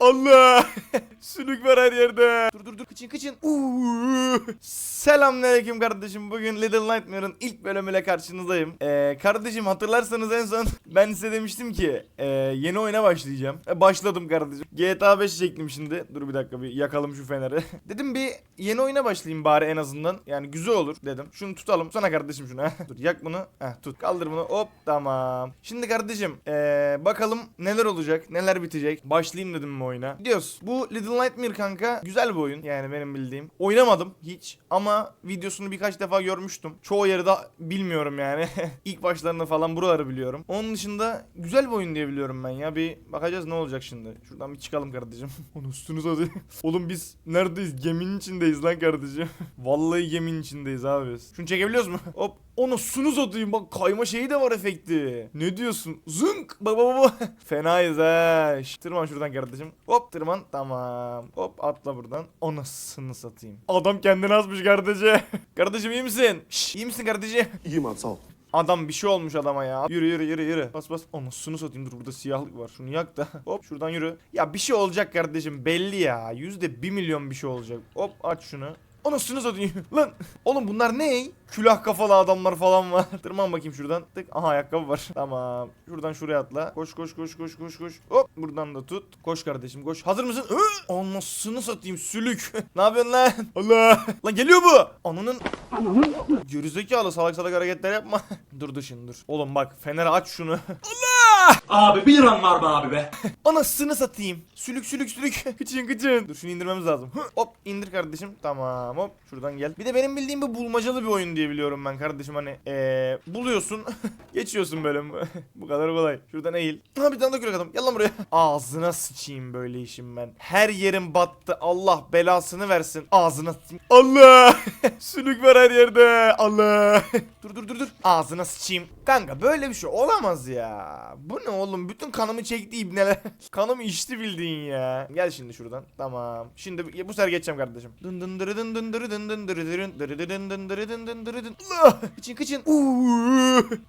Allah. Sülük var her yerde. Dur dur dur kıçın kıçın. Selamünaleyküm kardeşim. Bugün Little Nightmare'ın ilk bölümüyle karşınızdayım. Ee, kardeşim hatırlarsanız en son ben size demiştim ki e, yeni oyuna başlayacağım. E, başladım kardeşim. GTA 5 çektim şimdi. Dur bir dakika bir yakalım şu feneri. dedim bir yeni oyuna başlayayım bari en azından. Yani güzel olur dedim. Şunu tutalım. Sana kardeşim şunu. dur yak bunu. Heh, tut. Kaldır bunu. Hop tamam. Şimdi kardeşim ee, bakalım neler olacak. Neler bitecek. Başlayayım dedim bu oyuna. Gidiyoruz. Bu Little Nightmare kanka güzel bir oyun. Yani benim bildiğim. Oynamadım hiç ama videosunu birkaç defa görmüştüm. Çoğu yeri de bilmiyorum yani. İlk başlarını falan buraları biliyorum. Onun dışında güzel bir oyun diye biliyorum ben ya. Bir bakacağız ne olacak şimdi. Şuradan bir çıkalım kardeşim. Onu üstünüz hadi. Oğlum biz neredeyiz? Geminin içindeyiz lan kardeşim. Vallahi geminin içindeyiz abi biz. Şunu çekebiliyoruz mu? Hop. Onu sunuz atayım bak kayma şeyi de var efekti. Ne diyorsun? Zınk. Baba baba. Fenayız ha. Tırman şuradan kardeşim. Hop tırman. Tamam. Hop atla buradan. Anasını satayım. Adam kendini asmış kardeşim. kardeşim iyi misin? Şş, iyi misin kardeşim? İyiyim abi sağ ol. Adam bir şey olmuş adama ya. Yürü yürü yürü yürü. Bas bas. Anasını satayım dur burada siyahlık var. Şunu yak da. Hop şuradan yürü. Ya bir şey olacak kardeşim belli ya. Yüzde bir milyon bir şey olacak. Hop aç şunu. Anasını satayım. Lan oğlum bunlar ne? Külah kafalı adamlar falan var. Tırman bakayım şuradan. Tık. Aha ayakkabı var. Tamam. Şuradan şuraya atla. Koş koş koş koş koş koş. Hop buradan da tut. Koş kardeşim koş. Hazır mısın? Hı! Anasını satayım sülük. ne yapıyorsun lan? Allah. Lan geliyor bu. Ananın Gerizekalı salak salak hareketler yapma. dur dur şimdi dur. Oğlum bak feneri aç şunu. Abi 1 liran var be abi be. Anasını satayım. Sülük sülük sülük. kıçın kıçın. Dur şunu indirmemiz lazım. Hop indir kardeşim. Tamam hop şuradan gel. Bir de benim bildiğim bu bulmacalı bir oyun diye biliyorum ben kardeşim hani. Ee, buluyorsun. geçiyorsun bölüm. bu kadar kolay. Şuradan eğil. Ha bir tane de kürek adam. Gel lan buraya. Ağzına sıçayım böyle işim ben. Her yerim battı. Allah belasını versin. Ağzına sıçayım. Allah. sülük var her yerde. Allah. dur dur dur dur. Ağzına sıçayım. Kanka böyle bir şey olamaz ya. Bu ne oğlum? Bütün kanımı çekti ibneler. kanımı içti bildiğin ya. Gel şimdi şuradan. Tamam. Şimdi bu- sefer geçeceğim kardeşim. Dın dın dırı dın dın dırı dın dın dırı dırın dırı dın dın dırı dın dın dırı dın. Kıçın kıçın.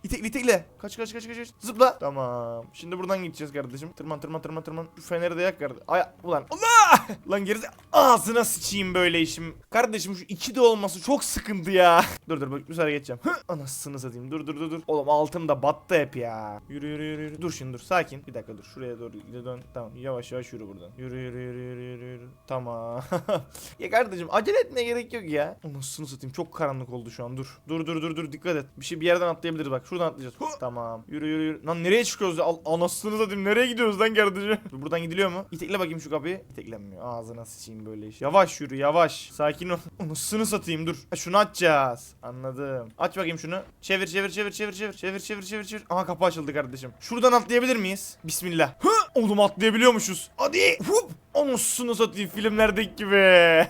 İtekle itekle. Kaç kaç kaç kaç. Zıpla. Tamam. Şimdi buradan gideceğiz kardeşim. Tırman tırman tırman tırman. Şu feneri de yak kardeşim. Ay ulan. Allah! Lan gerisi ağzına sıçayım böyle işim. Kardeşim şu iki de olması çok sıkıntı ya. dur dur bak bu sefer geçeceğim. Anasını satayım. Dur dur dur dur. Oğlum altım da battı hep ya. Yürü yürü yürü yürü. Dur şimdi dur. Sakin. Bir dakika dur. Şuraya doğru gide dön. Tamam. Yavaş yavaş yürü buradan. Yürü yürü yürü yürü yürü. yürü. Tamam. ya kardeşim acele etmeye gerek yok ya. Anasını satayım. Çok karanlık oldu şu an. Dur. Dur dur dur dur. Dikkat et. Bir şey bir yerden atlayabiliriz bak. Şuradan atlayacağız. Hı, tamam. Yürü yürü yürü. Lan nereye çıkıyoruz ya? Al, anasını satayım. Nereye gidiyoruz lan kardeşim? Dur, buradan gidiliyor mu? İtekle bakayım şu kapıyı. İteklenmiyor. Ağzına sıçayım böyle iş. Yavaş yürü yavaş. Sakin ol. Anasını satayım dur. Ha, şunu açacağız. Anladım. Aç bakayım şunu. Çevir çevir çevir çevir çevir. Çevir çevir çevir çevir. Aha kapı açıldı kardeşim. Şuradan atlayabilir miyiz? Bismillah. Hı! Oğlum atlayabiliyormuşuz. Hadi. Hup. Anasını satayım filmlerdeki gibi.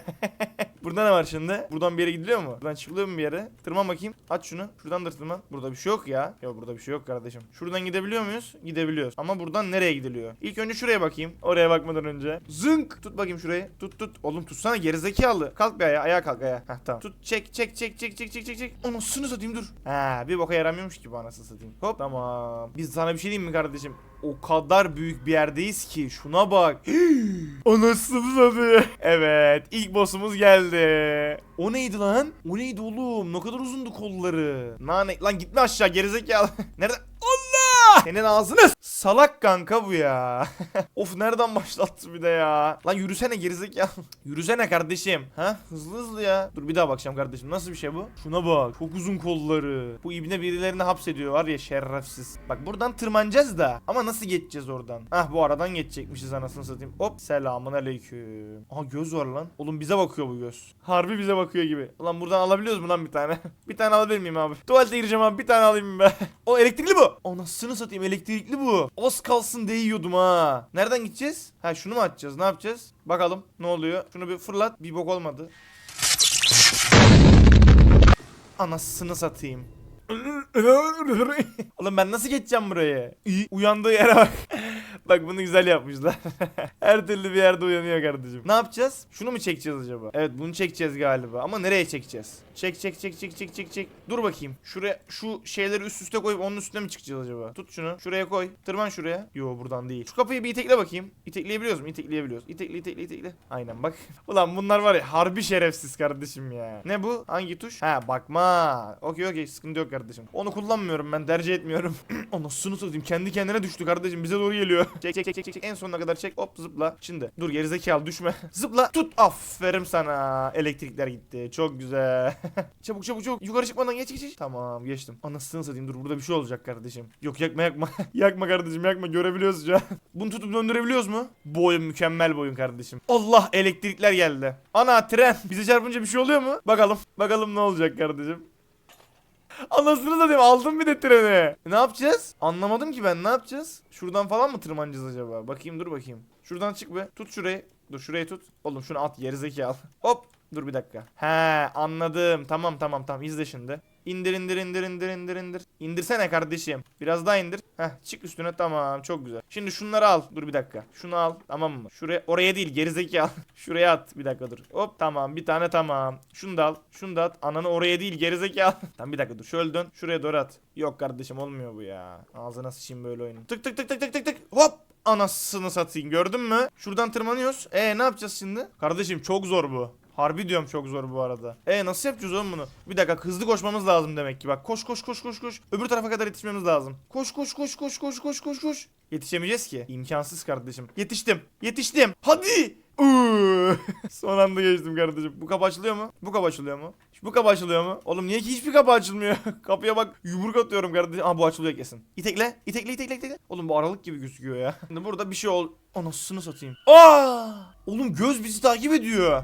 Burada ne var şimdi? Buradan bir yere gidiliyor mu? Buradan çıkılıyor mu bir yere? Tırman bakayım. Aç şunu. Şuradan da tırman. Burada bir şey yok ya. Yok burada bir şey yok kardeşim. Şuradan gidebiliyor muyuz? Gidebiliyoruz. Ama buradan nereye gidiliyor? İlk önce şuraya bakayım. Oraya bakmadan önce. Zınk. Tut bakayım şurayı. Tut tut. Oğlum tutsana gerizekalı. Kalk bir ayağa. Ayağa kalk ayağa. Heh tamam. Tut çek çek çek çek çek çek çek çek. Anasını satayım dur. Ha bir boka yaramıyormuş gibi anasını satayım. Hop tamam. Biz sana bir şey diyeyim mi kardeşim? O kadar büyük bir yerdeyiz ki şuna bak. Anasını satayım. Evet ilk boss'umuz geldi. O neydi lan? O neydi oğlum? Ne kadar uzundu kolları. Nane lan gitme aşağı gerizekalı. Nerede? Senin ağzını salak kanka bu ya. of nereden başlattı bir de ya. Lan yürüsene gerizekalı. yürüsene kardeşim. Ha? Hızlı hızlı ya. Dur bir daha bakacağım kardeşim. Nasıl bir şey bu? Şuna bak. Çok uzun kolları. Bu ibne birilerini hapsediyor var ya şerefsiz. Bak buradan tırmanacağız da. Ama nasıl geçeceğiz oradan? Hah bu aradan geçecekmişiz anasını satayım. Hop selamun aleyküm. Aha göz var lan. Oğlum bize bakıyor bu göz. Harbi bize bakıyor gibi. Ulan buradan alabiliyoruz mu lan bir tane? bir tane alabilir miyim abi? Tuvalete gireceğim abi bir tane alayım be. o elektrikli bu. Anasını satayım elektrikli bu. Az kalsın değiyordum ha. Nereden gideceğiz? Ha şunu mu açacağız? Ne yapacağız? Bakalım ne oluyor? Şunu bir fırlat. Bir bok olmadı. Anasını satayım. Oğlum ben nasıl geçeceğim buraya? İyi. Uyandığı yere bak. Bak bunu güzel yapmışlar. Her türlü bir yerde uyanıyor kardeşim. Ne yapacağız? Şunu mu çekeceğiz acaba? Evet bunu çekeceğiz galiba. Ama nereye çekeceğiz? Çek çek çek çek çek çek çek. Dur bakayım. Şuraya şu şeyleri üst üste koyup onun üstüne mi çıkacağız acaba? Tut şunu. Şuraya koy. Tırman şuraya. Yo buradan değil. Şu kapıyı bir itekle bakayım. İtekleyebiliyoruz mu? İtekleyebiliyoruz. İtekle itekle itekle. Aynen bak. Ulan bunlar var ya harbi şerefsiz kardeşim ya. Ne bu? Hangi tuş? Ha bakma. Okey okey sıkıntı yok kardeşim. Onu kullanmıyorum ben tercih etmiyorum. Anasını satayım. Kendi kendine düştü kardeşim. Bize doğru geliyor. Çek çek çek çek çek. En sonuna kadar çek. Hop zıpla. Şimdi dur gerizekalı düşme. zıpla. Tut. Aferin sana. Elektrikler gitti. Çok güzel. çabuk çabuk çabuk. Yukarı çıkmadan geç geç geç. Tamam geçtim. Anasını satayım. Dur burada bir şey olacak kardeşim. Yok yakma yakma. yakma kardeşim yakma. Görebiliyoruz an. Bunu tutup döndürebiliyoruz mu? Bu oyun mükemmel bir oyun kardeşim. Allah elektrikler geldi. Ana tren. Bize çarpınca bir şey oluyor mu? Bakalım. Bakalım ne olacak kardeşim. Anasını satayım aldım bir de treni. Ne yapacağız? Anlamadım ki ben ne yapacağız? Şuradan falan mı tırmanacağız acaba? Bakayım dur bakayım. Şuradan çık be. Tut şurayı. Dur şurayı tut. Oğlum şunu at gerizekalı. Hop. Dur bir dakika. He anladım. Tamam tamam tamam izle şimdi. İndir indir indir indir indir indir. İndirsene kardeşim. Biraz daha indir. Heh çık üstüne tamam çok güzel. Şimdi şunları al. Dur bir dakika. Şunu al tamam mı? Şuraya oraya değil gerizekalı. Şuraya at. Bir dakika dur. Hop tamam bir tane tamam. Şunu da al. Şunu da at. Ananı oraya değil gerizekalı. tamam bir dakika dur. Şöyle dön. Şuraya doğru at. Yok kardeşim olmuyor bu ya. Ağzına sıçayım böyle oyunu. Tık tık tık tık tık tık tık. Hop. Anasını satayım gördün mü? Şuradan tırmanıyoruz. E ne yapacağız şimdi? Kardeşim çok zor bu. Harbi diyorum çok zor bu arada. E nasıl yapacağız oğlum bunu? Bir dakika hızlı koşmamız lazım demek ki. Bak koş koş koş koş koş. Öbür tarafa kadar yetişmemiz lazım. Koş koş koş koş koş koş koş koş. Yetişemeyeceğiz ki. İmkansız kardeşim. Yetiştim. Yetiştim. Hadi. Son anda geçtim kardeşim. Bu kapı açılıyor mu? Bu kapı açılıyor mu? Bu kapı açılıyor mu? Oğlum niye ki hiçbir kapı açılmıyor? Kapıya bak yumruk atıyorum kardeşim. Aa bu açılıyor kesin. İtekle. İtekle itekle itekle. Oğlum bu aralık gibi gözüküyor ya. Şimdi burada bir şey ol. Anasını satayım. Aa! Oğlum göz bizi takip ediyor.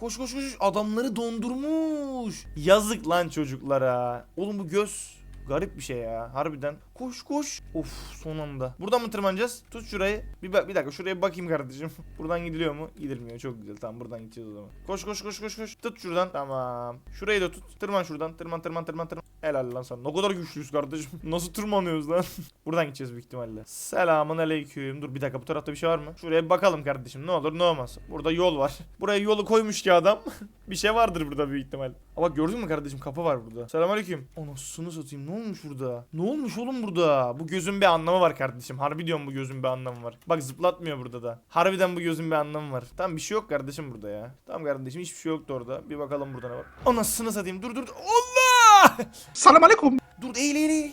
Koş koş koş adamları dondurmuş. Yazık lan çocuklara. Oğlum bu göz garip bir şey ya harbiden. Koş koş. Of son anda. Buradan mı tırmanacağız? Tut şurayı. Bir, bak- bir dakika şuraya bakayım kardeşim. Buradan gidiliyor mu? Gidilmiyor. Çok güzel. Tamam buradan gideceğiz o zaman. Koş koş koş koş koş. Tut şuradan. Tamam. Şurayı da tut. Tırman şuradan. Tırman tırman tırman tırman. Helal lan sana. Ne kadar güçlüyüz kardeşim. Nasıl tırmanıyoruz lan? buradan gideceğiz büyük ihtimalle. Selamun aleyküm. Dur bir dakika bu tarafta bir şey var mı? Şuraya bakalım kardeşim. Ne olur ne olmaz. Burada yol var. Buraya yolu koymuş ki adam. bir şey vardır burada büyük ihtimal. Ama bak gördün mü kardeşim kapı var burada. Selamünaleyküm. Anasını satayım. Ne olmuş burada? Ne olmuş oğlum burada? Bu gözün bir anlamı var kardeşim. Harbi diyorum bu gözün bir anlamı var. Bak zıplatmıyor burada da. Harbiden bu gözün bir anlamı var. Tamam bir şey yok kardeşim burada ya. Tamam kardeşim hiçbir şey yoktu orada. Bir bakalım burada ne var. Anasını satayım. Dur dur. Allah! Salam aleyküm. Dur eğil eğil eğil.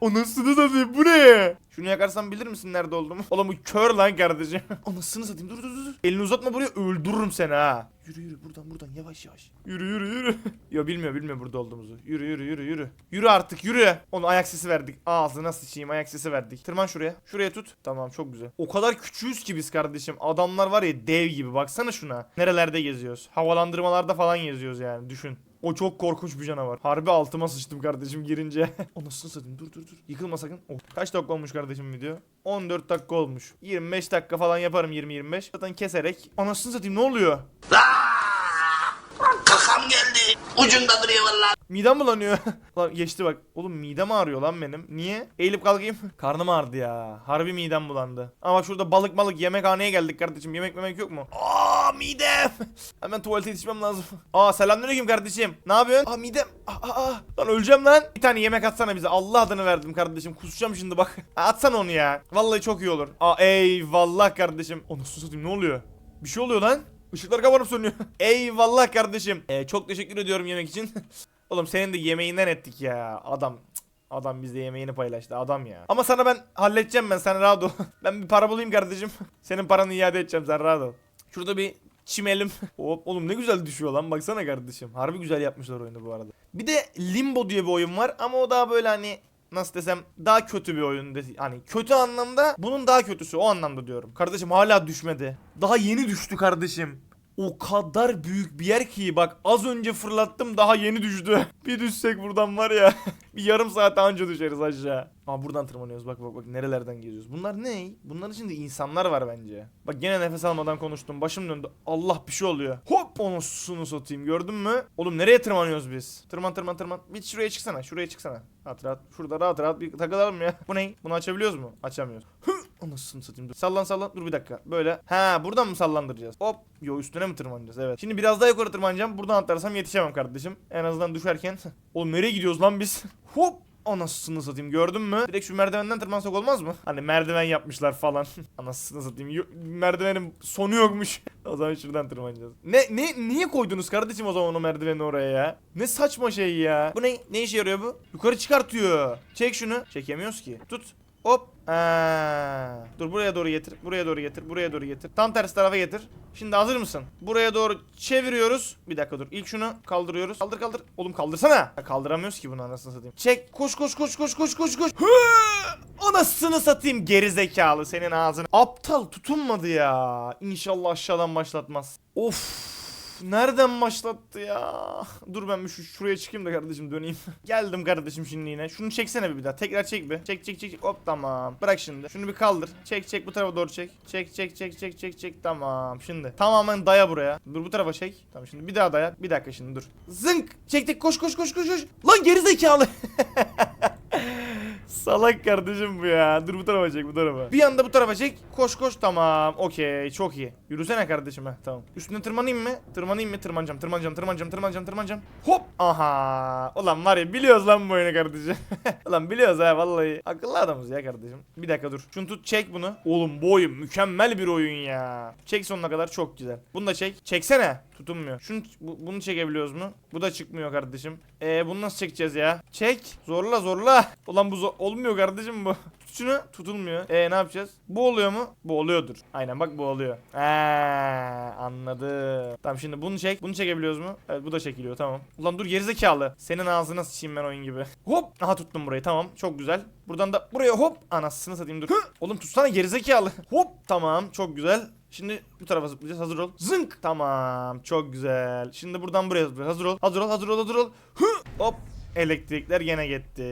Anasını satayım bu ne? Şunu yakarsam bilir misin nerede olduğumu? Oğlum bu kör lan kardeşim. Anasını satayım dur dur dur. dur. Elini uzatma buraya öldürürüm seni ha. Yürü yürü buradan buradan yavaş yavaş. Yürü yürü yürü. Yo bilmiyor bilmiyor burada olduğumuzu. Yürü yürü yürü yürü. Yürü artık yürü. Onu ayak sesi verdik. Ağzına sıçayım ayak sesi verdik. Tırman şuraya. Şuraya tut. Tamam çok güzel. O kadar küçüğüz ki biz kardeşim. Adamlar var ya dev gibi. Baksana şuna. Nerelerde geziyoruz? Havalandırmalarda falan geziyoruz yani düşün. O çok korkunç bir canavar. Harbi altıma sıçtım kardeşim girince. Anasını satayım dur dur dur. Yıkılma sakın. Oh. Kaç dakika olmuş kardeşim video? 14 dakika olmuş. 25 dakika falan yaparım 20-25. Zaten keserek. Anasını satayım ne oluyor? Kakam geldi. Ucunda duruyor valla. Midem bulanıyor. lan geçti bak. Oğlum midem ağrıyor lan benim. Niye? Eğilip kalkayım. Karnım ağrıdı ya. Harbi midem bulandı. Ama şurada balık balık yemekhaneye geldik kardeşim. Yemek memek yok mu? Aa midem. Hemen tuvalete yetişmem lazım. Aa selamünaleyküm kardeşim. Ne yapıyorsun? Aa midem. Aa, aa. Lan öleceğim lan. Bir tane yemek atsana bize. Allah adını verdim kardeşim. Kusacağım şimdi bak. Aa, atsana onu ya. Vallahi çok iyi olur. Aa eyvallah kardeşim. Onu satayım ne oluyor? Bir şey oluyor lan. Işıklar kapanıp sönüyor. Eyvallah kardeşim. Ee, çok teşekkür ediyorum yemek için. Oğlum senin de yemeğinden ettik ya. Adam Adam bizde yemeğini paylaştı adam ya. Ama sana ben halledeceğim ben sen rahat ol. ben bir para bulayım kardeşim. Senin paranı iade edeceğim sen rahat ol. Şurada bir çimelim. Hop oğlum ne güzel düşüyor lan baksana kardeşim. Harbi güzel yapmışlar oyunu bu arada. Bir de Limbo diye bir oyun var ama o daha böyle hani nasıl desem daha kötü bir oyun hani kötü anlamda bunun daha kötüsü o anlamda diyorum. Kardeşim hala düşmedi. Daha yeni düştü kardeşim. O kadar büyük bir yer ki bak az önce fırlattım daha yeni düştü. bir düşsek buradan var ya bir yarım saat anca düşeriz aşağı. Aa buradan tırmanıyoruz bak bak bak nerelerden geziyoruz. Bunlar ne? Bunların içinde insanlar var bence. Bak gene nefes almadan konuştum başım döndü. Allah bir şey oluyor. Hop onu sunu satayım gördün mü? Oğlum nereye tırmanıyoruz biz? Tırman tırman tırman. Bir şuraya çıksana şuraya çıksana. Rahat rahat. Şurada rahat rahat bir takılalım ya. Bu ne? Bunu açabiliyoruz mu? Açamıyoruz. Hı! Anasını satayım dur. Sallan sallan dur bir dakika. Böyle. Ha buradan mı sallandıracağız? Hop. Yo üstüne mi tırmanacağız? Evet. Şimdi biraz daha yukarı tırmanacağım. Buradan atlarsam yetişemem kardeşim. En azından düşerken. Oğlum nereye gidiyoruz lan biz? Hop. Anasını satayım gördün mü? Direkt şu merdivenden tırmansak olmaz mı? Hani merdiven yapmışlar falan. Anasını satayım. Yo- merdivenin sonu yokmuş. o zaman şuradan tırmanacağız. Ne ne niye koydunuz kardeşim o zaman o merdiveni oraya ya? Ne saçma şey ya. Bu ne? Ne işe yarıyor bu? Yukarı çıkartıyor. Çek şunu. Çekemiyoruz ki. Tut. Hop. Aa. Dur buraya doğru getir. Buraya doğru getir. Buraya doğru getir. Tam tersi tarafa getir. Şimdi hazır mısın? Buraya doğru çeviriyoruz. Bir dakika dur. İlk şunu kaldırıyoruz. Kaldır kaldır. Oğlum kaldırsana. Ya kaldıramıyoruz ki bunu anasını satayım. Çek. Koş koş koş koş koş koş koş. Anasını satayım geri zekalı senin ağzını. Aptal tutunmadı ya. İnşallah aşağıdan başlatmaz. Of. Nereden başlattı ya? Dur ben şu şuraya çıkayım da kardeşim döneyim. Geldim kardeşim şimdi yine. Şunu çeksene bir daha. Tekrar çek bir. Çek çek çek. çek. Hop tamam. Bırak şimdi. Şunu bir kaldır. Çek çek bu tarafa doğru çek. Çek çek çek çek çek çek. Tamam. Şimdi tamamen daya buraya. Dur bu tarafa çek. Tamam şimdi bir daha daya. Bir dakika şimdi dur. Zınk. Çektik. Koş koş koş koş koş. Lan geri zekalı. Salak kardeşim bu ya. Dur bu tarafa çek bu tarafa. Bir anda bu tarafa çek. Koş koş tamam. Okey çok iyi. Yürüsene kardeşim ha tamam. Üstüne tırmanayım mı? Tırmanayım mı? Tırmanacağım tırmanacağım tırmanacağım tırmanacağım tırmanacağım. Hop. Aha. Ulan var ya biliyoruz lan bu oyunu kardeşim. Ulan biliyoruz ha vallahi. Akıllı adamız ya kardeşim. Bir dakika dur. Şunu tut çek bunu. Oğlum bu oyun mükemmel bir oyun ya. Çek sonuna kadar çok güzel. Bunu da çek. Çeksene. Tutunmuyor. Şunu bu- bunu çekebiliyoruz mu? Bu da çıkmıyor kardeşim. Ee bunu nasıl çekeceğiz ya? Çek. Zorla zorla. Ulan bu zo- olmuyor kardeşim bu. Şunu. Tutulmuyor. Ee ne yapacağız? Bu oluyor mu? Bu oluyordur. Aynen bak bu oluyor. Eee anladım. Tamam şimdi bunu çek. Bunu çekebiliyoruz mu? Evet bu da çekiliyor tamam. Ulan dur gerizekalı. Senin ağzına sıçayım ben oyun gibi. Hop. Aha tuttum burayı tamam. Çok güzel. Buradan da buraya hop. Anasını satayım dur. Hı! Oğlum tutsana gerizekalı. Hop. Tamam çok güzel. Şimdi bu tarafa zıplayacağız. Hazır ol. Zınk. Tamam. Çok güzel. Şimdi buradan buraya zıplayacağız. Hazır ol. Hazır ol. Hazır ol. Hazır ol. Hı! Hop. Elektrikler gene gitti.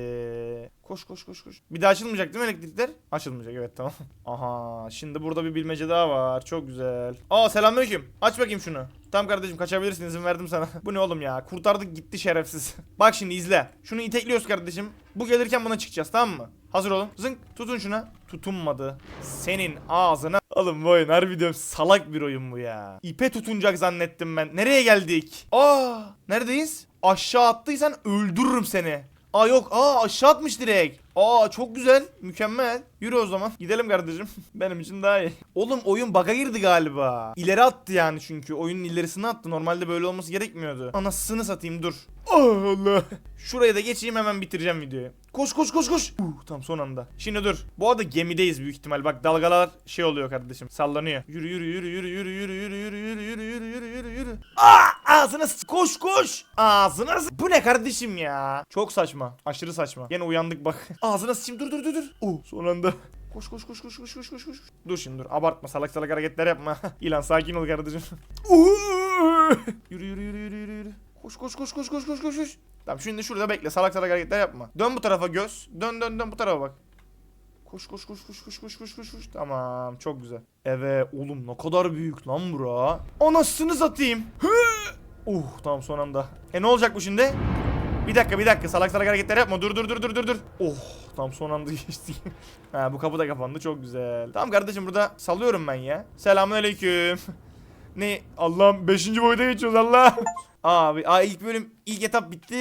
Koş koş koş koş. Bir daha açılmayacak değil mi elektrikler? Açılmayacak evet tamam. Aha şimdi burada bir bilmece daha var. Çok güzel. Aa selamünaleyküm. Aç bakayım şunu. Tamam kardeşim kaçabilirsin izin verdim sana. Bu ne oğlum ya? Kurtardık gitti şerefsiz. Bak şimdi izle. Şunu itekliyoruz kardeşim. Bu gelirken buna çıkacağız tamam mı? Hazır olun. Zınk tutun şuna. Tutunmadı. Senin ağzına. Oğlum bu oyun harbi diyorum salak bir oyun bu ya. İpe tutunacak zannettim ben. Nereye geldik? Aa neredeyiz? Aşağı attıysan öldürürüm seni. Aa yok aa aşağı atmış direkt. Aa çok güzel mükemmel. Yürü o zaman gidelim kardeşim. Benim için daha iyi. Oğlum oyun bug'a girdi galiba. İleri attı yani çünkü oyunun ilerisini attı. Normalde böyle olması gerekmiyordu. Anasını satayım dur. Allah. Şuraya da geçeyim hemen bitireceğim videoyu. Koş koş koş koş. Uh, tam son anda. Şimdi dur. Bu arada gemideyiz büyük ihtimal. Bak dalgalar şey oluyor kardeşim. Sallanıyor. Yürü yürü yürü yürü yürü yürü yürü yürü yürü yürü yürü yürü yürü yürü. Aa ağzına koş koş. Ağzına Bu ne kardeşim ya? Çok saçma. Aşırı saçma. Yine uyandık bak. Ağzına sıçayım dur dur dur dur. Uh son anda. Koş koş koş koş koş koş koş koş. Dur şimdi dur. Abartma salak salak hareketler yapma. İlan sakin ol kardeşim. Uh! yürü yürü yürü yürü yürü. Koş koş koş koş koş koş koş koş. Tamam şimdi şurada bekle. Salak salak hareketler yapma. Dön bu tarafa göz. Dön dön dön bu tarafa bak. Koş koş koş koş koş koş koş koş koş. Tamam çok güzel. Evet oğlum ne kadar büyük lan bura. Anasını satayım. Uh tamam son anda. E ne olacak bu şimdi? Bir dakika bir dakika salak salak hareketler yapma. Dur dur dur dur dur dur. Oh tam son anda geçti. ha bu kapı da kapandı çok güzel. Tamam kardeşim burada salıyorum ben ya. Selamünaleyküm. ne Allah'ım 5. boyuta geçiyoruz Allah. Abi aa ilk bölüm ilk etap bitti.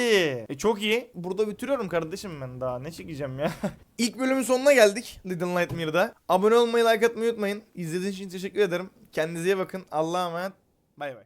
E çok iyi. Burada bitiriyorum kardeşim ben daha ne çekeceğim ya. ilk bölümün sonuna geldik Little Nightmare'da. Abone olmayı like atmayı unutmayın. İzlediğiniz için teşekkür ederim. Kendinize iyi bakın. Allah'a emanet. Bay bay.